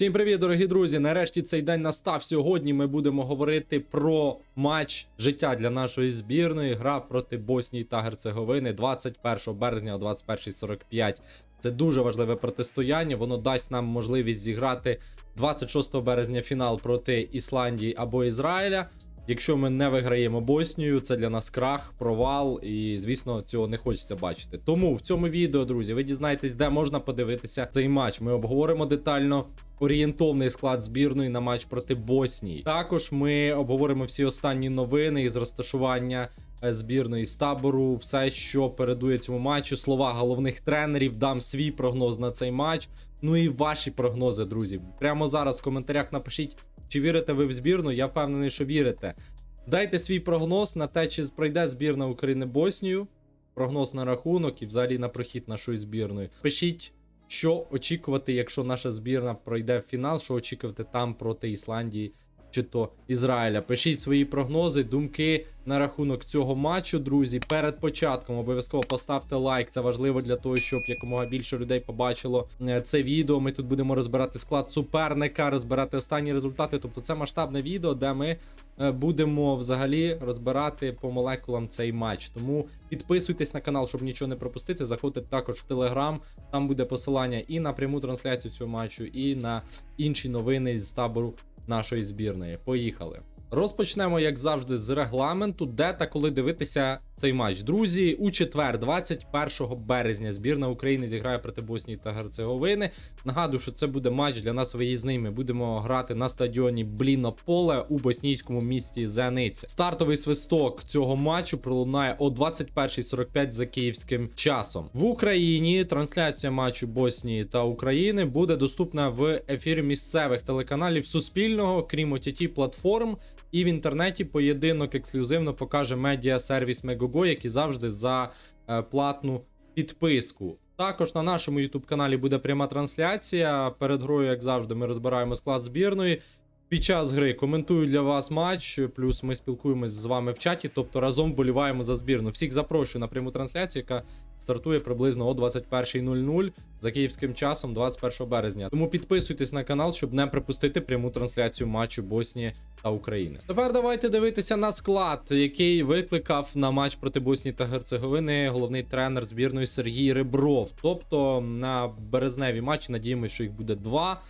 Всім привіт, дорогі друзі! Нарешті цей день настав. Сьогодні ми будемо говорити про матч життя для нашої збірної. Гра проти Боснії та Герцеговини 21 березня о 21.45. Це дуже важливе протистояння. Воно дасть нам можливість зіграти 26 березня фінал проти Ісландії або Ізраїля. Якщо ми не виграємо Боснію, це для нас крах, провал, і звісно, цього не хочеться бачити. Тому в цьому відео, друзі, ви дізнаєтесь, де можна подивитися цей матч. Ми обговоримо детально орієнтовний склад збірної на матч проти Боснії. Також ми обговоримо всі останні новини із розташування е, збірної з табору, все, що передує цьому матчу, слова головних тренерів, дам свій прогноз на цей матч. Ну і ваші прогнози, друзі. Прямо зараз в коментарях напишіть, чи вірите ви в збірну. Я впевнений, що вірите. Дайте свій прогноз на те, чи пройде збірна України Боснію, прогноз на рахунок і взагалі на прохід нашої збірної. Пишіть, що очікувати, якщо наша збірна пройде в фінал, що очікувати там проти Ісландії чи то Ізраїля. Пишіть свої прогнози, думки на рахунок цього матчу, друзі. Перед початком обов'язково поставте лайк. Це важливо для того, щоб якомога більше людей побачило е, це відео. Ми тут будемо розбирати склад суперника, розбирати останні результати. Тобто, це масштабне відео, де ми будемо взагалі розбирати по молекулам цей матч. Тому підписуйтесь на канал, щоб нічого не пропустити. Заходьте також в Телеграм. Там буде посилання і на пряму трансляцію цього матчу, і на інші новини з табору нашої збірної. Поїхали. Розпочнемо, як завжди, з регламенту, де та коли дивитися цей матч. Друзі, у четвер, 21 березня, збірна України зіграє проти Боснії та Герцеговини. Нагадую, що це буде матч для нас виїзний. Ми будемо грати на стадіоні Блінополе у боснійському місті Зениці. Стартовий свисток цього матчу пролунає о 21.45 за київським часом. В Україні трансляція матчу Боснії та України буде доступна в ефірі місцевих телеканалів Суспільного, крім OTT платформ. І в інтернеті поєдинок ексклюзивно покаже медіа-сервіс Megogo, як і завжди за е, платну підписку. Також на нашому YouTube каналі буде пряма трансляція. Перед грою, як завжди, ми розбираємо склад збірної. Під час гри коментую для вас матч, плюс ми спілкуємось з вами в чаті, тобто разом вболіваємо за збірну. Всіх запрошую на пряму трансляцію, яка стартує приблизно о 21.00 за київським часом, 21 березня. Тому підписуйтесь на канал, щоб не пропустити пряму трансляцію матчу Боснії та України. Тепер давайте дивитися на склад, який викликав на матч проти Боснії та Герцеговини головний тренер збірної Сергій Ребров. Тобто на березневі матчі надіємося, що їх буде два.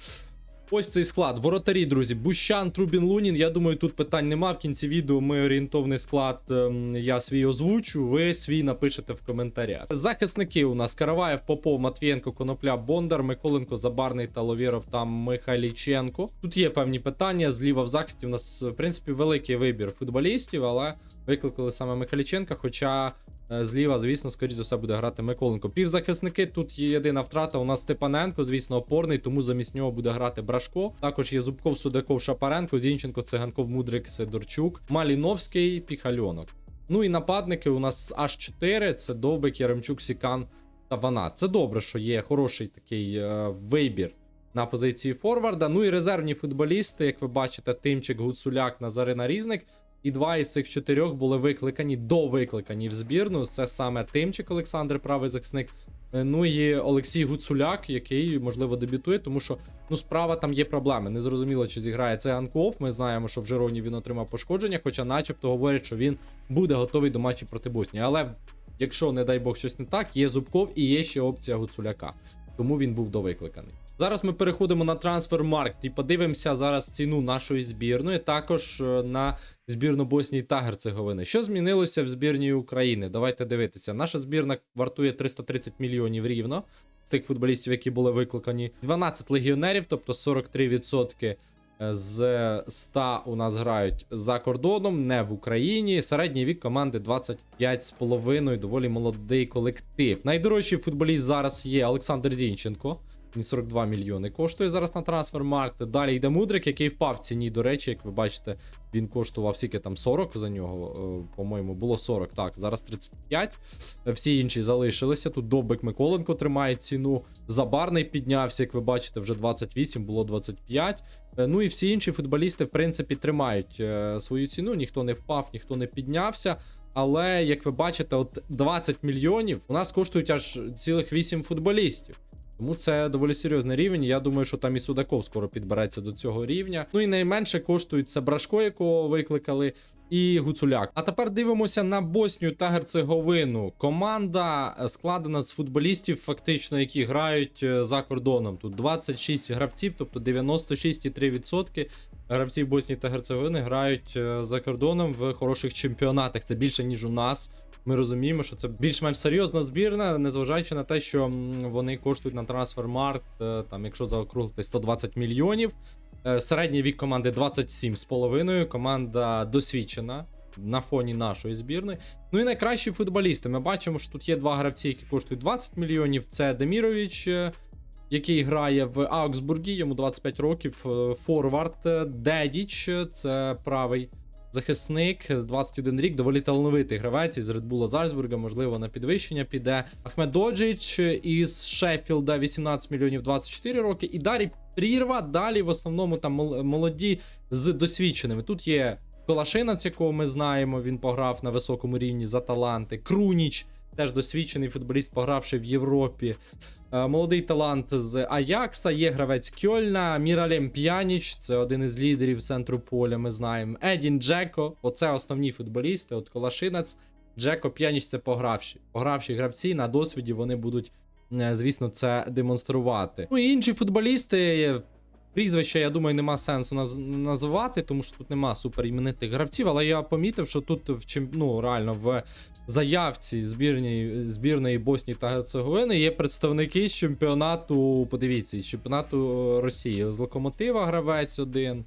Ось цей склад. Воротарі, друзі. Бущан, Трубін, Лунін. Я думаю, тут питань нема. В кінці відео ми орієнтовний склад. ем, я свій озвучу. Ви свій напишете в коментарях. Захисники у нас Караваєв, Попов, Матвієнко, Конопля, Бондар, Миколенко, Забарний та Ловіров та Михайліченко. Тут є певні питання. Зліва в захисті. У нас, в принципі, великий вибір футболістів, але викликали саме Михайліченка. Хоча Зліва, звісно, скоріш за все буде грати Миколенко. Півзахисники тут є єдина втрата. У нас Степаненко, звісно, опорний, тому замість нього буде грати Брашко. Також є Зубков, Судаков, Шапаренко, Зінченко, Циганков, Мудрик, Сидорчук, Маліновський, Піхальонок. Ну і нападники у нас аж 4 це Довбик, Яремчук, Сікан та Ванат. Це добре, що є хороший такий е, вибір. На позиції Форварда. Ну і резервні футболісти, як ви бачите, Тимчик, Гуцуляк, Назарина Різник. І два із цих чотирьох були викликані довикликані в збірну. Це саме Тимчик Олександр, правий захисник. Е, Ну і Олексій Гуцуляк, який можливо дебютує, тому що ну справа там є проблеми. Незрозуміло, чи зіграє це Анков. Ми знаємо, що в Жероні він отримав пошкодження, хоча, начебто, говорять, що він буде готовий до матчу проти Боснії. Але якщо, не дай Бог, щось не так, є Зубков і є ще опція Гуцуляка. Тому він був довикликаний. Зараз ми переходимо на трансфермаркт і подивимося зараз ціну нашої збірної, також е, на збірну Боснії та Герцеговини. Що змінилося в збірній України? Давайте дивитися. Наша збірна вартує 330 мільйонів рівно з тих футболістів, які були викликані. 12 легіонерів, тобто 43% з 100 у нас грають за кордоном, не в Україні. Середній вік команди 25,5, доволі молодий колектив. Найдорожчий футболіст зараз є Олександр Зінченко. Він 42 мільйони коштує зараз на трансфермаркт. Далі йде Мудрик, який впав в ціні. До речі, як ви бачите, він коштував скільки там 40 за нього. е, По-моєму, було 40. Так, зараз 35. Всі інші залишилися. Тут Довбик Миколенко тримає ціну. Забарний піднявся, як ви бачите, вже 28, було 25. Е, Ну і всі інші футболісти, в принципі, тримають е, свою ціну. Ніхто не впав, ніхто не піднявся. Але як ви бачите, от 20 мільйонів у нас коштують аж цілих 8 футболістів. Тому це доволі серйозний рівень. Я думаю, що там і Судаков скоро підбереться до цього рівня. Ну і найменше коштують це Брашко, якого викликали, і Гуцуляк. А тепер дивимося на Боснію та Герцеговину. Команда е, складена з футболістів, фактично, які грають е, за кордоном. Тут 26 гравців, тобто 96,3% гравців Боснії та Герцеговини грають е, за кордоном в хороших чемпіонатах. Це більше ніж у нас. Ми розуміємо, що це більш-менш серйозна збірна, незважаючи на те, що вони коштують на трансфермаркт, е, там, якщо заокруглити 120 мільйонів. Е, Середній вік команди 27,5. Команда досвідчена на фоні нашої збірної. Ну і найкращі футболісти. Ми бачимо, що тут є два гравці, які коштують 20 мільйонів. Це Демірович, е, який грає в Аугсбургі, йому 25 років. е, Форвард Дедіч, це правий захисник з 21 рік, доволі талановитий гравець із Редбула Зальцбурга, можливо, на підвищення піде. Ахмед Доджич із Шеффілда 18 мільйонів 24 роки. І Дарі прірва. Далі в основному там мол- молоді з досвідченими. Тут є Колашинець, якого ми знаємо, він пограв на високому рівні за таланти. Круніч. Теж досвідчений футболіст, погравши в Європі. Е, Молодий талант з Аякса, є гравець Кьольна, Міралем П'яніч, це один із лідерів центру поля, ми знаємо. Едін Джеко, оце основні футболісти. От Колашинець, Джеко П'яніч це погравші. Погравші гравці на досвіді вони будуть, е, звісно, це демонструвати. Ну і інші футболісти. Прізвища, я думаю, нема сенсу наз- називати, тому що тут нема суперіменитих гравців, але я помітив, що тут в чим, ну, реально в заявці збірної, збірної Боснії та Герцеговини є представники з чемпіонату. Подивіться, із чемпіонату Росії. З Локомотива гравець один,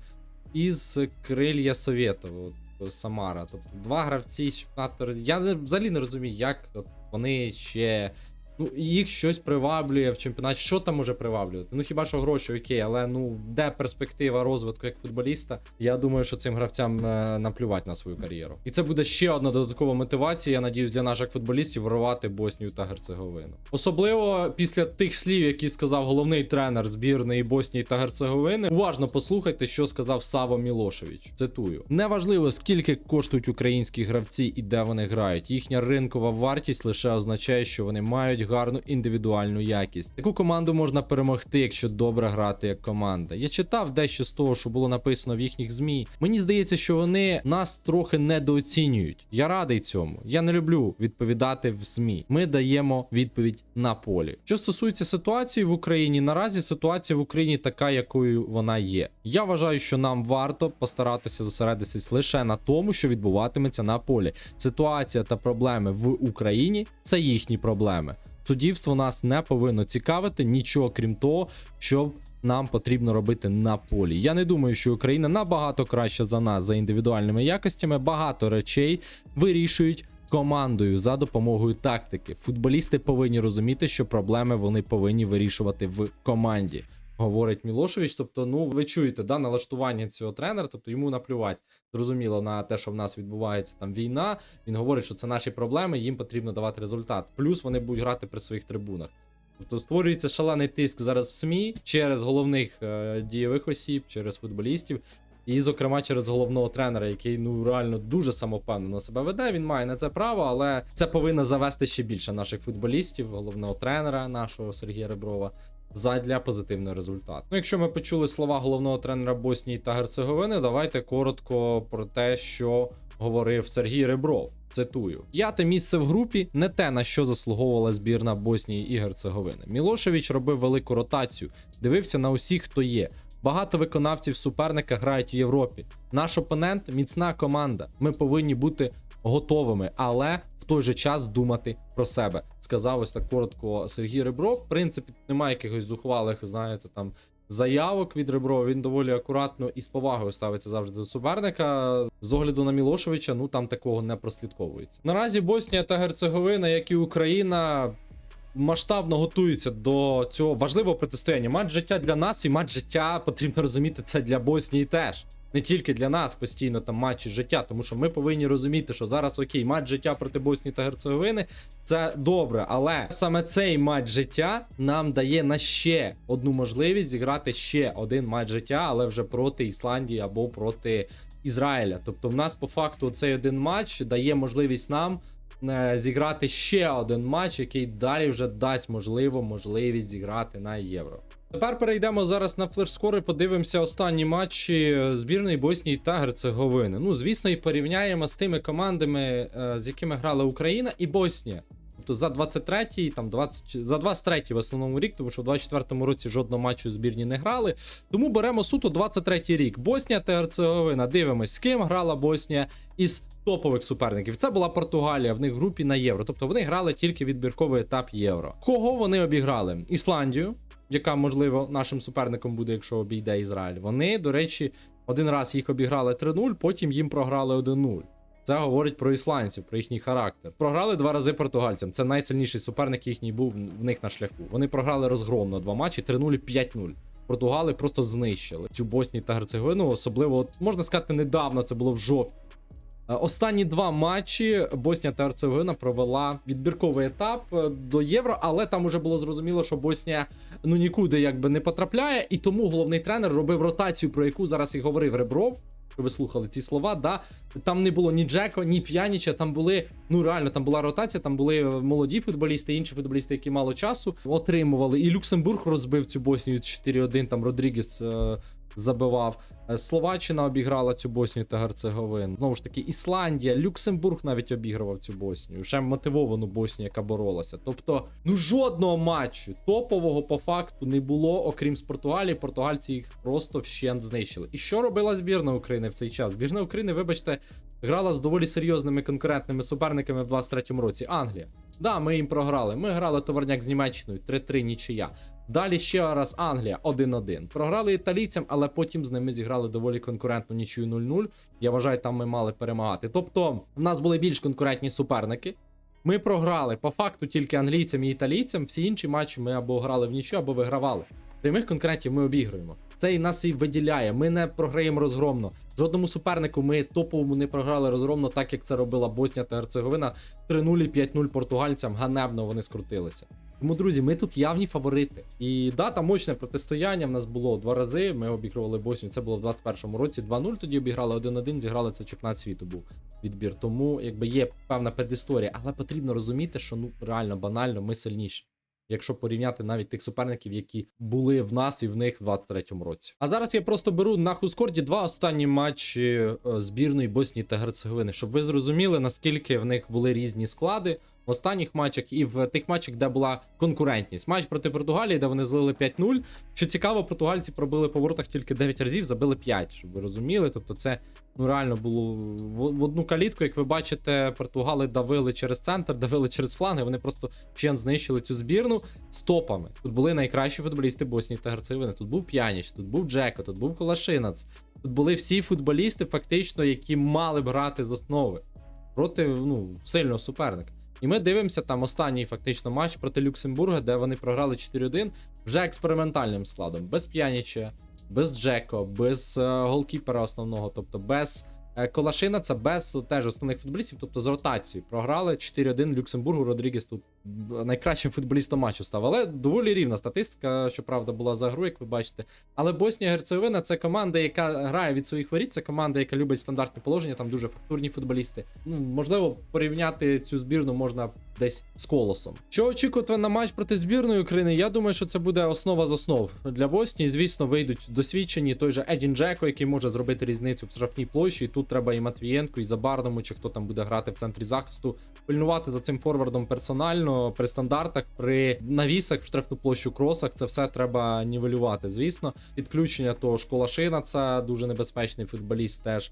із Крилья Совєтова, от, Самара. Тобто два гравці з чемпіонату. Я взагалі не розумію, як вони ще. Ну, їх щось приваблює в чемпіонаті. Що там може приваблювати? Ну хіба що гроші, окей, але ну де перспектива розвитку як футболіста? Я думаю, що цим гравцям е, наплювати на свою кар'єру. І це буде ще одна додаткова мотивація, я надіюсь, для наших футболістів вирвати Боснію та Герцеговину. Особливо після тих слів, які сказав головний тренер збірної Боснії та Герцеговини. Уважно послухайте, що сказав Саво Мілошевич. Цитую: неважливо, скільки коштують українські гравці і де вони грають. Їхня ринкова вартість лише означає, що вони мають гарну індивідуальну якість. Таку команду можна перемогти, якщо добре грати як команда. Я читав дещо з того, що було написано в їхніх змі. Мені здається, що вони нас трохи недооцінюють. Я радий цьому. Я не люблю відповідати в змі. Ми даємо відповідь на полі. Що стосується ситуації в Україні, наразі ситуація в Україні така, якою вона є. Я вважаю, що нам варто постаратися зосередитись лише на тому, що відбуватиметься на полі. Ситуація та проблеми в Україні це їхні проблеми. Суддівство нас не повинно цікавити нічого крім того, що нам потрібно робити на полі. Я не думаю, що Україна набагато краще за нас за індивідуальними якостями. Багато речей вирішують командою за допомогою тактики. Футболісти повинні розуміти, що проблеми вони повинні вирішувати в команді. Говорить Мілошевич. Тобто, ну ви чуєте, да, налаштування цього тренера, тобто йому наплювати зрозуміло на те, що в нас відбувається там війна. Він говорить, що це наші проблеми, їм потрібно давати результат. Плюс вони будуть грати при своїх трибунах. Тобто створюється шалений тиск зараз в СМІ через головних е, дієвих осіб, через футболістів, і, зокрема, через головного тренера, який ну реально дуже самовпевнено себе веде. Він має на це право, але це повинно завести ще більше наших футболістів, головного тренера нашого Сергія Реброва. Задля позитивного результату. Ну, якщо ми почули слова головного тренера Боснії та Герцеговини, давайте коротко про те, що говорив Сергій Ребров. Цитую: п'яте місце в групі не те, на що заслуговувала збірна Боснії і Герцеговини. Мілошевич робив велику ротацію, дивився на усіх, хто є. Багато виконавців суперника грають в Європі. Наш опонент міцна команда. Ми повинні бути готовими, але в той же час думати про себе. Сказав ось так коротко Сергій Ребров. В принципі, немає якихось зухвалих, знаєте, там заявок від Реброва. Він доволі акуратно і з повагою ставиться завжди до суперника. З огляду на Мілошевича, ну там такого не прослідковується. Наразі Боснія та Герцеговина, як і Україна. Масштабно готуються до цього важливого протистояння. Матч життя для нас і матч життя потрібно розуміти це для Боснії теж. Не тільки для нас постійно там матчі життя, тому що ми повинні розуміти, що зараз окей, матч життя проти Боснії та Герцеговини це добре, але саме цей матч життя нам дає на ще одну можливість зіграти ще один матч життя, але вже проти Ісландії або проти Ізраїля. Тобто, в нас по факту цей один матч дає можливість нам е, зіграти ще один матч, який далі вже дасть можливо можливість зіграти на євро. Тепер перейдемо зараз на флешскор подивимося останні матчі збірної Боснії та Герцеговини. Ну, звісно, і порівняємо з тими командами, е, з якими грала Україна і Боснія. Тобто за 23-й, там 20, за 23-й в основному рік, тому що в 24-му році жодного матчу збірні не грали. Тому беремо суто 23-й рік. Боснія та Герцеговина. Дивимось, з ким грала Боснія із топових суперників. Це була Португалія в них в групі на євро. Тобто вони грали тільки відбірковий етап євро. Кого вони обіграли? Ісландію, яка, можливо, нашим суперником буде, якщо обійде Ізраїль. Вони, до речі, один раз їх обіграли 3-0, потім їм програли 1-0. Це говорить про ісландців, про їхній характер. Програли два рази португальцям. Це найсильніший суперник їхній був в них на шляху. Вони програли розгромно два матчі 3-0 і 5-0. Португали просто знищили цю Боснію та Герцеговину. Особливо, можна сказати, недавно це було в жовтні. Е, Останні два матчі Боснія та Герцеговина провела відбірковий етап е, до євро, але там уже було зрозуміло, що Боснія ну нікуди якби не потрапляє, і тому головний тренер робив ротацію, про яку зараз і говорив Ребров. Ви слухали ці слова, да там не було ні Джеко, ні П'яніча. Там були ну реально, там була ротація. Там були молоді футболісти, інші футболісти, які мало часу отримували. І Люксембург розбив цю Боснію 4-1, Там Родрігес е, забивав. Е, Словаччина обіграла цю Боснію та Герцеговину. Знову ж таки, Ісландія, Люксембург навіть обігрував цю Боснію. Ще мотивовану Боснію, яка боролася. Тобто, ну жодного матчу топового по факту не було, окрім з Португалії. Португальці їх просто вщент знищили. І що робила збірна України в цей час? Збірна України, вибачте, грала з доволі серйозними конкурентними суперниками в 23-му році. Англія. Да, ми їм програли. Ми грали товарняк з Німеччиною 3-3 нічия. Далі ще раз Англія 1-1. Програли італійцям, але потім з ними зіграли доволі конкурентну нічию 0-0. Я вважаю, там ми мали перемагати. Тобто, в нас були більш конкурентні суперники. Ми програли по факту тільки англійцям і італійцям. Всі інші матчі ми або грали в нічю, або вигравали. Прямих конкурентів ми обігруємо. Це і нас і виділяє. Ми не програємо розгромно. Жодному супернику ми топовому не програли розгромно, так як це робила Боснія та Герцеговина. 3-0 і 5-0 португальцям. Ганебно вони скрутилися. Тому, друзі, ми тут явні фаворити. І да, там мощне протистояння в нас було два рази. Ми обігрували Боснію. Це було в 21-му році. 2-0 тоді обіграли 1-1, зіграли це чемпіонат світу був відбір. Тому якби є певна предісторія, але потрібно розуміти, що ну реально банально ми сильніші. Якщо порівняти навіть тих суперників, які були в нас і в них в 23-му році. А зараз я просто беру на Хускорді два останні матчі е, збірної Боснії та Герцеговини, щоб ви зрозуміли, наскільки в них були різні склади в останніх матчах і в тих матчах, де була конкурентність. Матч проти Португалії, де вони злили 5-0. Що цікаво, португальці пробили по воротах тільки 9 разів, забили 5, щоб ви розуміли. Тобто, це ну реально було в, одну калітку. Як ви бачите, португали давили через центр, давили через фланги. Вони просто вщент знищили цю збірну з топами. Тут були найкращі футболісти Боснії та Герцеговини. Тут був П'яніч, тут був Джеко, тут був Колашинац. Тут були всі футболісти, фактично, які мали б грати з основи проти ну, сильного суперника. І ми дивимося там останній фактично матч проти Люксембурга, де вони програли 4-1 вже експериментальним складом, без П'яніча, без Джеко, без е, голкіпера основного, тобто без Колашина, це без теж основних футболістів, тобто з ротацією. Програли 4-1 Люксембургу. Родрігес тут найкращим футболістом матчу став. Але доволі рівна статистика, щоправда, була за гру, як ви бачите. Але Боснія Герцеговина це команда, яка грає від своїх воріт. Це команда, яка любить стандартні положення, там дуже фактурні футболісти. Ну, можливо, порівняти цю збірну можна десь з колосом. Що очікувати на матч проти збірної України? Я думаю, що це буде основа з основ для Боснії. Звісно, вийдуть досвідчені. Той же Едін Джеко, який може зробити різницю в штрафній площі. І тут треба і Матвієнко, і Забарному, чи хто там буде грати в центрі захисту. Пильнувати за цим форвардом персонально при стандартах, при навісах в штрафну площу кросах. Це все треба нівелювати. Звісно, підключення того школа шина це дуже небезпечний футболіст теж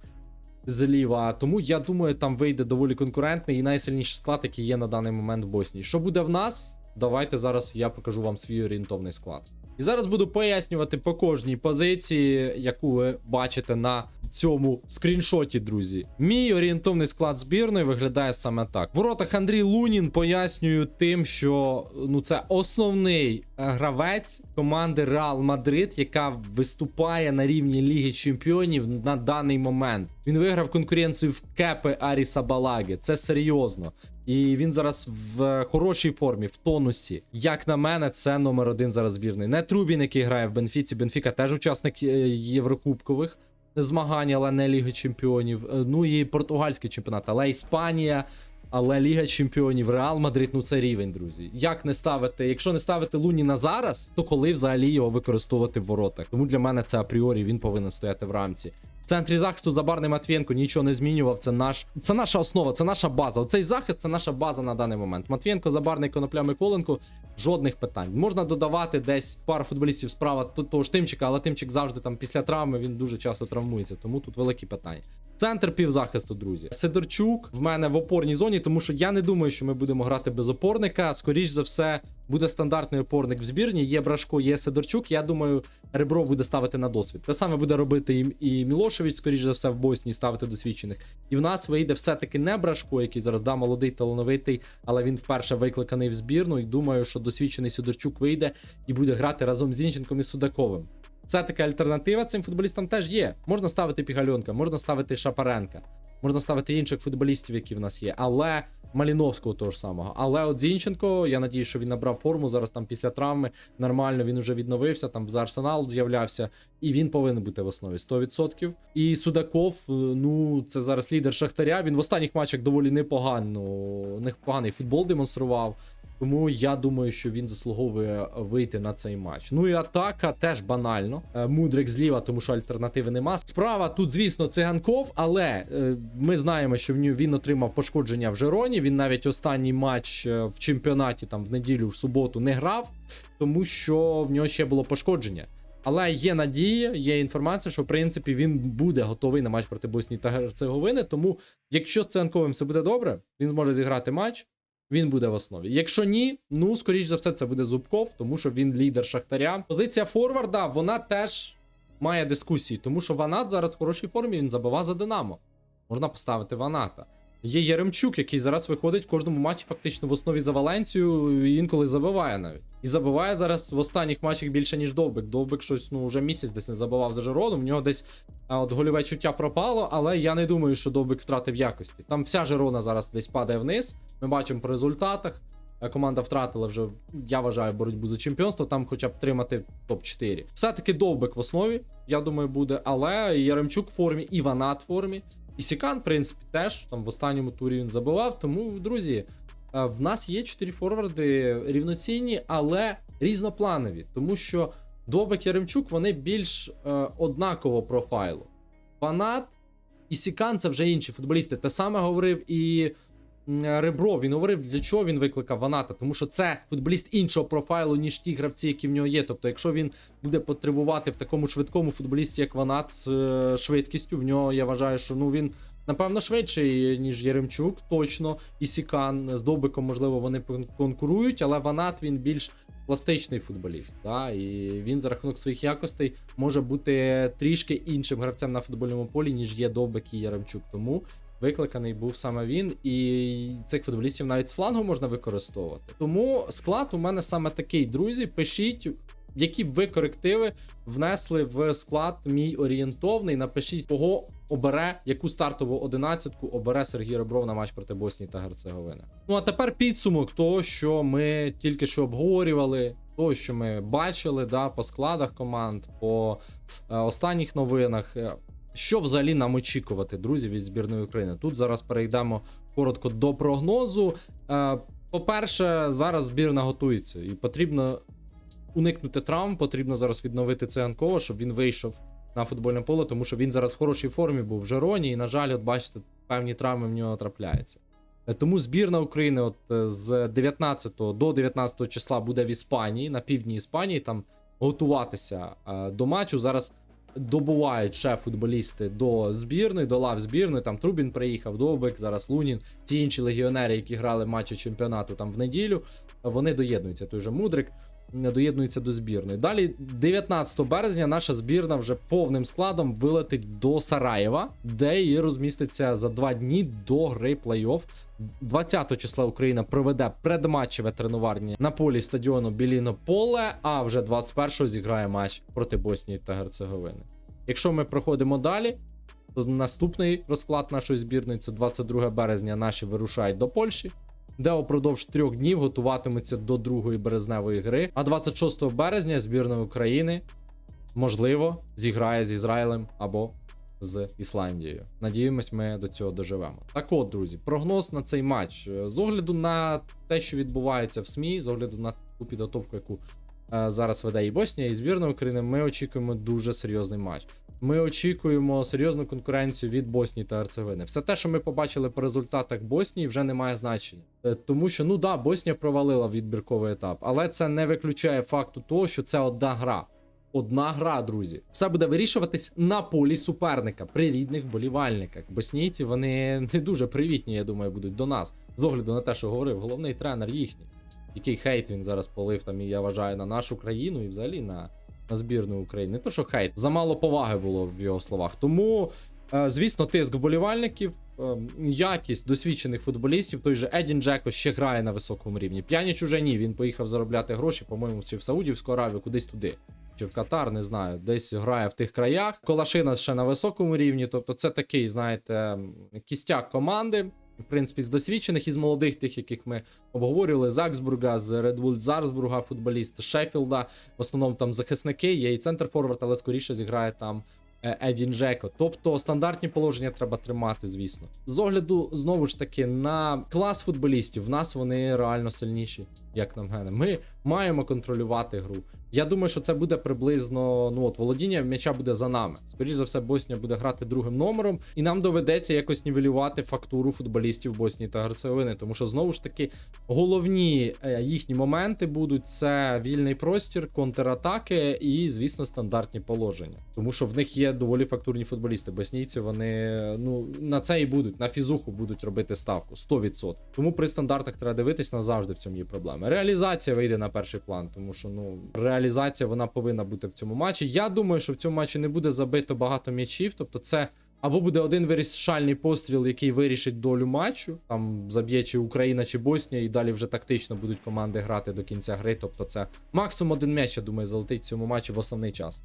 зліва. Тому я думаю, там вийде доволі конкурентний і найсильніший склад, який є на даний момент в Боснії. Що буде в нас? Давайте зараз я покажу вам свій орієнтовний склад. І зараз буду пояснювати по кожній позиції, яку ви бачите на цьому скріншоті, друзі. Мій орієнтовний склад збірної виглядає саме так. В воротах Андрій Лунін пояснюю тим, що ну це основний е, гравець команди Реал Мадрид, яка виступає на рівні Ліги Чемпіонів на даний момент. Він виграв конкуренцію в Кепи Аріса Балаги. Це серйозно. І він зараз в хорошій формі, в тонусі. Як на мене, це номер один зараз збірної. Не Трубін, який грає в Бенфіці. Бенфіка теж учасник е, Єврокубкових змагань, але не Ліги Чемпіонів. Е, Ну і португальський чемпіонат, але Іспанія. Але Ліга Чемпіонів Реал Мадрид, ну це рівень, друзі. Як не ставити, якщо не ставити Луніна зараз, то коли взагалі його використовувати в воротах? Тому для мене це апріорі він повинен стояти в рамці. Центрі захисту Забарний Матвієнко нічого не змінював. Це наш, це наша основа, це наша база. Оцей захист це наша база на даний момент. Матвієнко, Забарний, Конопля, Миколенко. Жодних питань. Можна додавати десь пару футболістів справа того ж Тимчика, але Тимчик завжди там після травми він дуже часто травмується, тому тут великі питання. Центр півзахисту, друзі. Сидорчук в мене в опорній зоні, тому що я не думаю, що ми будемо грати без опорника. Скоріш за все, буде стандартний опорник в збірні. Є Брашко, є Сидорчук. Я думаю, Ребров буде ставити на досвід. Те саме буде робити і, і Мілошевич, скоріш за все, в Боснії ставити досвідчених. І в нас вийде все-таки не Брашко, який зараз да, молодий, талановитий, але він вперше викликаний в збірну. І думаю, що досвідчений Сидорчук вийде і буде грати разом з Зінченком і Судаковим. Це така альтернатива цим футболістам теж є. Можна ставити Пігальонка, можна ставити Шапаренка, можна ставити інших футболістів, які в нас є. Але Маліновського того ж самого. Але от Зінченко, я надію, що він набрав форму зараз там після травми. Нормально він вже відновився, там за Арсенал з'являвся, і він повинен бути в основі 100%. І Судаков, е, ну це зараз лідер Шахтаря. Він в останніх матчах доволі непогано, непоганий футбол демонстрував. Тому я думаю, що він заслуговує вийти на цей матч. Ну і атака теж банально. Е, Мудрик зліва, тому що альтернативи нема. Справа тут, звісно, циганков, але е, ми знаємо, що він отримав пошкодження в Жероні. Він навіть останній матч е, в чемпіонаті там в неділю, в суботу не грав, тому що в нього ще було пошкодження. Але є надія, є інформація, що в принципі він буде готовий на матч проти Боснії та Герцеговини. Тому, якщо з циганковим все буде добре, він зможе зіграти матч він буде в основі. Якщо ні, ну скоріш за все, це буде Зубков, тому що він лідер Шахтаря. Позиція Форварда, вона теж має дискусії, тому що Ванат зараз в хорошій формі, він забивав за Динамо. Можна поставити Ваната. Є Яремчук, який зараз виходить в кожному матчі фактично в основі за Валенцію, і інколи забиває навіть. І забиває зараз в останніх матчах більше, ніж Довбик. Довбик щось ну вже місяць десь не забивав за Жерону. В нього десь от гольове чуття пропало, але я не думаю, що Довбик втратив якості. Там вся Жерона зараз десь падає вниз. Ми бачимо по результатах. Е, Команда втратила вже, я вважаю, боротьбу за чемпіонство, там хоча б втримати топ-4. Все-таки Довбик в основі, я думаю, буде, але Яремчук в формі, і Ванат в формі. І Сікан, в принципі, теж там в останньому турі він забивав. Тому, друзі, е, в нас є 4 форварди рівноцінні, але різнопланові. Тому що Добик Яремчук вони більш е, однаково профайлу. Фанат і Сікан це вже інші футболісти. Те саме говорив і Ребро. Він говорив, для чого він викликав Ваната, тому що це футболіст іншого профайлу, ніж ті гравці, які в нього є. Тобто, якщо він буде потребувати в такому швидкому футболісті, як Ванат, з е, швидкістю, в нього я вважаю, що ну він. Напевно, швидший, ніж Єремчук, точно. І Сікан з Довбиком, можливо, вони кон- конкурують, але Ванат він більш пластичний футболіст. Да? І він за рахунок своїх якостей може бути трішки іншим гравцем на футбольному полі, ніж є Довбик і Яремчук. Тому викликаний був саме він, і цих футболістів навіть з флангу можна використовувати. Тому склад у мене саме такий, друзі. Пишіть. Які б ви корективи внесли в склад мій орієнтовний? Напишіть, кого обере, яку стартову одинадцятку обере Сергій Ребров на матч проти Боснії та Герцеговини. Ну а тепер підсумок того, що ми тільки що обговорювали, того, що ми бачили, да, по складах команд, по е, останніх новинах. Що взагалі нам очікувати, друзі, від збірної України? Тут зараз перейдемо коротко до прогнозу. Е, По-перше, зараз збірна готується, і потрібно уникнути травм, потрібно зараз відновити Циганкова, щоб він вийшов на футбольне поле, тому що він зараз в хорошій формі був в Жероні, і, на жаль, от бачите, певні травми в нього трапляються. Е, Тому збірна України от е, з 19 до 19 числа буде в Іспанії, на півдні Іспанії, там готуватися до матчу. Зараз добувають ще футболісти до збірної, до лав збірної. Там Трубін приїхав, Довбик, зараз Лунін, ті інші легіонери, які грали матчі чемпіонату там в неділю, вони доєднуються. Той же Мудрик доєднується до збірної. Далі, 19 березня, наша збірна вже повним складом вилетить до Сараєва, де і розміститься за два дні до гри плей-офф. 20 числа Україна проведе предматчеве тренування на полі стадіону Біліно Поле, а вже 21-го зіграє матч проти Боснії та Герцеговини. Якщо ми проходимо далі, то наступний розклад нашої збірної це 22 березня. Наші вирушають до Польщі де упродовж трьох днів готуватимуться до другої березневої гри. А 26 березня збірна України можливо зіграє з Ізраїлем або з Ісландією. Надіємось, ми до цього доживемо. Так от, друзі, прогноз на цей матч Е, з огляду на те, що відбувається в СМІ, з огляду на ту підготовку, яку е, зараз веде і Боснія, і збірна України, ми очікуємо дуже серйозний матч. Ми очікуємо серйозну конкуренцію від Боснії та Герцевини. Все те, що ми побачили по результатах Боснії, вже не має значення. Е, Тому що, ну да, Боснія провалила відбірковий етап, але це не виключає факту того, що це одна гра. Одна гра, друзі. Все буде вирішуватись на полі суперника при рідних болівальниках. Боснійці вони не дуже привітні, я думаю, будуть до нас. З огляду на те, що говорив головний тренер їхній. Який хейт він зараз полив там, і я вважаю, на нашу країну і взагалі на, на збірну України. То, що хейт, замало поваги було в його словах. Тому, е, звісно, тиск вболівальників, е, якість досвідчених футболістів. Той же Едін Джеко ще грає на високому рівні. П'яніч уже ні. Він поїхав заробляти гроші, по-моєму, чи в Саудівську Аравію, кудись туди. Чи в Катар, не знаю, десь грає в тих краях. Колашина ще на високому рівні. Тобто, це такий, знаєте, кістяк команди. В принципі, з досвідчених і з молодих, тих, яких ми обговорювали, Заксбурга, з Bull Зарсбурга, футболіст Шеффілда. В основному там захисники, є і центр форвард, але скоріше зіграє там е, Едін Джеко. Тобто стандартні положення треба тримати, звісно. З огляду, знову ж таки, на клас футболістів, в нас вони реально сильніші, як на мене. Ми маємо контролювати гру. Я думаю, що це буде приблизно ну от володіння м'яча буде за нами. Скоріше за все, Боснія буде грати другим номером, і нам доведеться якось нівелювати фактуру футболістів Боснії та Герцеговини. Тому що знову ж таки головні е, їхні моменти будуть це вільний простір, контратаки і, звісно, стандартні положення. Тому що в них є доволі фактурні футболісти. Боснійці вони ну на це і будуть, на фізуху будуть робити ставку 100%. Тому при стандартах треба дивитись назавжди в цьому є проблема. Реалізація вийде на перший план, тому що ну реалізація вона повинна бути в цьому матчі. Я думаю, що в цьому матчі не буде забито багато м'ячів, тобто це. Або буде один вирішальний постріл, який вирішить долю матчу. Там заб'є чи Україна, чи Боснія, і далі вже тактично будуть команди грати до кінця гри. Тобто, це максимум один м'яч, я думаю, залетить в цьому матчі в основний час.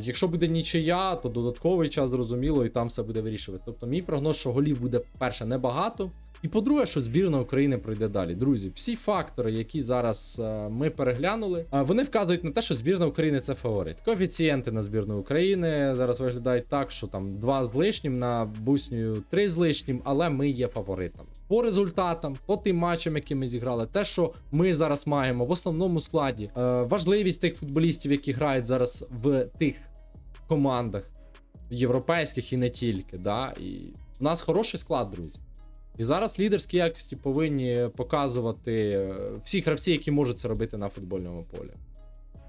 Якщо буде нічия, то додатковий час зрозуміло, і там все буде вирішувати. Тобто, мій прогноз, що голів буде перше небагато. І по-друге, що збірна України пройде далі. Друзі, всі фактори, які зараз е, ми переглянули, е, вони вказують на те, що збірна України це фаворит. Коефіцієнти на збірну України зараз виглядають так, що там 2 з лишнім на бусню 3 з лишнім, але ми є фаворитами. По результатам, по тим матчам, які ми зіграли, те, що ми зараз маємо в основному складі, е, важливість тих футболістів, які грають зараз в тих командах європейських і не тільки. Да? І в нас хороший склад, друзі. І зараз лідерські якості повинні показувати е, всі гравці, які можуть це робити на футбольному полі.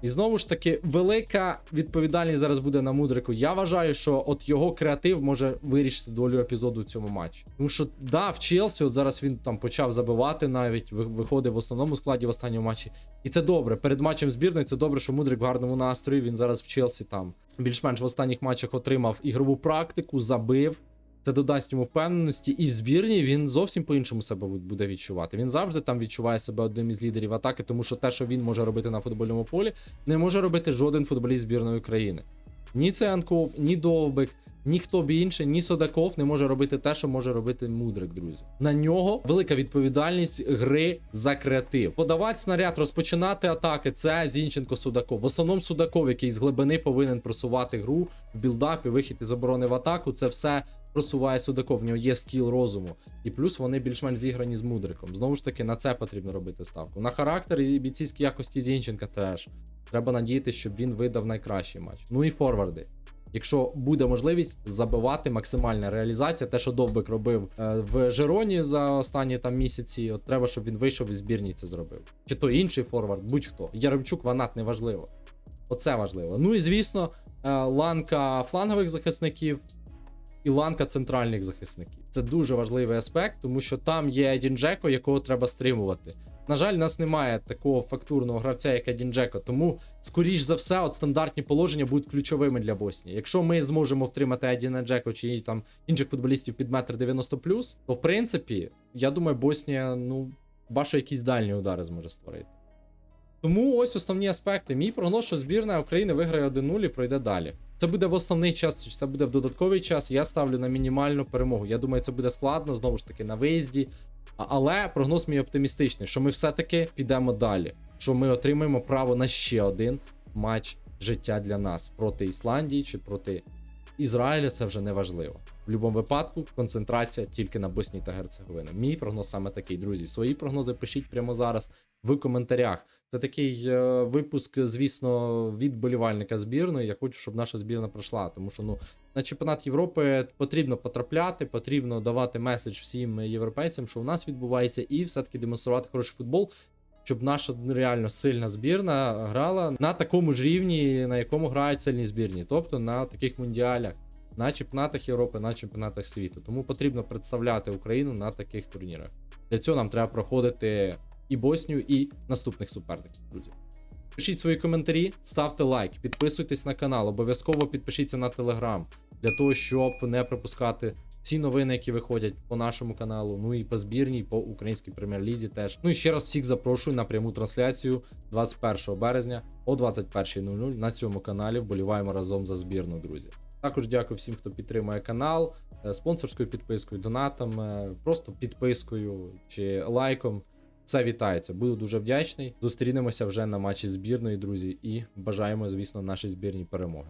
І знову ж таки, велика відповідальність зараз буде на мудрику. Я вважаю, що от його креатив може вирішити долю епізоду в цьому матчі. Тому що, да, в Челсі, от зараз він там почав забивати навіть, виходив в основному складі в останньому матчі. І це добре. Перед матчем збірної це добре, що мудрик в гарному настрої. Він зараз в Челсі там більш-менш в останніх матчах отримав ігрову практику, забив. Це додасть йому впевненості, і в збірні він зовсім по-іншому себе буде відчувати. Він завжди там відчуває себе одним із лідерів атаки, тому що те, що він може робити на футбольному полі, не може робити жоден футболіст збірної України. Ні Цеанков, ні Довбик, ні хто б інший, ні Содаков не може робити те, що може робити Мудрик, друзі. На нього велика відповідальність гри за креатив. Подавати снаряд, розпочинати атаки. Це Зінченко Судаков. В основному Судаков, який з глибини повинен просувати гру в білдапі, вихід із оборони в атаку. Це все просуває Судаков. В нього є скіл розуму. І плюс вони більш-менш зіграні з мудриком. Знову ж таки, на це потрібно робити ставку. На характер і бійцівські якості Зінченка теж. Треба надіятися, щоб він видав найкращий матч. Ну і форварди. Якщо буде можливість забивати максимальна реалізація, те, що Довбик робив е, в Жероні за останні там місяці, от треба, щоб він вийшов із збірні це зробив. Чи то інший форвард, будь-хто. Яремчук, Ванат неважливо. Оце важливо. Ну і звісно, е, ланка флангових захисників і ланка центральних захисників. Це дуже важливий аспект, тому що там є Едін Джеко, якого треба стримувати. На жаль, у нас немає такого фактурного гравця, як Едін Джеко, тому, скоріш за все, от стандартні положення будуть ключовими для Боснії. Якщо ми зможемо втримати Едіна Джеко чи там інших футболістів під метр 90 то в принципі, я думаю, Боснія, ну, бачу, якісь дальні удари зможе створити. Тому ось основні аспекти. Мій прогноз, що збірна України виграє 1-0 і пройде далі. Це буде в основний час, чи це буде в додатковий час. Я ставлю на мінімальну перемогу. Я думаю, це буде складно, знову ж таки, на виїзді. Але прогноз мій оптимістичний, що ми все-таки підемо далі. Що ми отримаємо право на ще один матч життя для нас проти Ісландії чи проти Ізраїля це вже не важливо. В будь-якому випадку концентрація тільки на Боснії та Герцеговини. Мій прогноз саме такий, друзі. Свої прогнози пишіть прямо зараз в коментарях. Це такий е, випуск, звісно, від болівальника збірної. Я хочу, щоб наша збірна пройшла, тому що ну на чемпіонат Європи потрібно потрапляти, потрібно давати меседж всім європейцям, що у нас відбувається, і все-таки демонструвати хороший футбол. Щоб наша реально сильна збірна грала на такому ж рівні, на якому грають сильні збірні, тобто на таких мундіалях, на чемпіонатах Європи, на чемпіонатах світу. Тому потрібно представляти Україну на таких турнірах. Для цього нам треба проходити і Боснію, і наступних суперників, друзі. Пишіть свої коментарі, ставте лайк, підписуйтесь на канал, обов'язково підпишіться на телеграм для того, щоб не пропускати всі новини, які виходять по нашому каналу. Ну і по збірній, по українській прем'єр-лізі теж. Ну і ще раз всіх запрошую на пряму трансляцію 21 березня о 21.00 на цьому каналі. Вболіваємо разом за збірну, друзі. Також дякую всім, хто підтримує канал е, спонсорською підпискою, донатом, е, просто підпискою чи лайком. Все вітається. Буду дуже вдячний. Зустрінемося вже на матчі збірної, друзі, і бажаємо, звісно, нашій збірній перемоги.